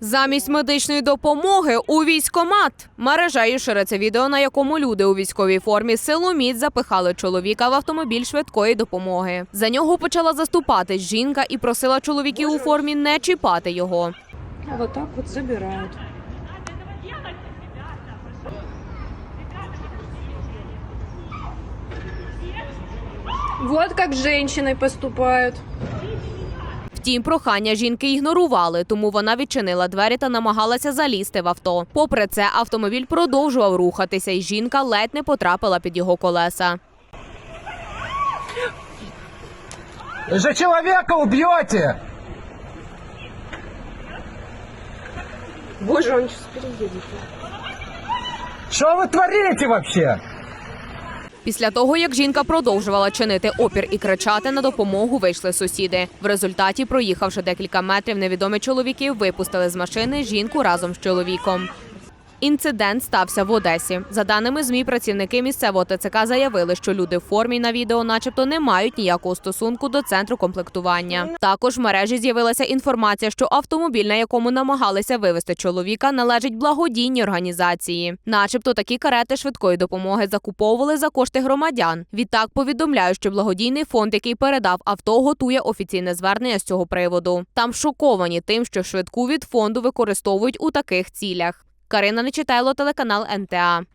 Замість медичної допомоги у військомат. Мережею шириться відео, на якому люди у військовій формі силоміць запихали чоловіка в автомобіль швидкої допомоги. За нього почала заступатись жінка і просила чоловіків у формі не чіпати його. Вот так вот забирают. Вот как с женщиной поступают. Втім, прохання жінки ігнорували, тому вона відчинила двері та намагалася залізти в авто. Попри це, автомобіль продовжував рухатися, і жінка ледь не потрапила під його колеса. Вы же человека убьете! Боже, он сейчас переедет. Что вы творите вообще? Після того, як жінка продовжувала чинити опір і кричати на допомогу, вийшли сусіди. В результаті, проїхавши декілька метрів, невідомі чоловіки випустили з машини жінку разом з чоловіком. Інцидент стався в Одесі. За даними змі, працівники місцевого ТЦК заявили, що люди в формі на відео, начебто, не мають ніякого стосунку до центру комплектування. Також в мережі з'явилася інформація, що автомобіль, на якому намагалися вивезти чоловіка, належить благодійній організації. Начебто такі карети швидкої допомоги закуповували за кошти громадян. Відтак повідомляють, що благодійний фонд, який передав авто, готує офіційне звернення з цього приводу. Там шоковані тим, що швидку від фонду використовують у таких цілях. Карина Нечитайло, телеканал НТА.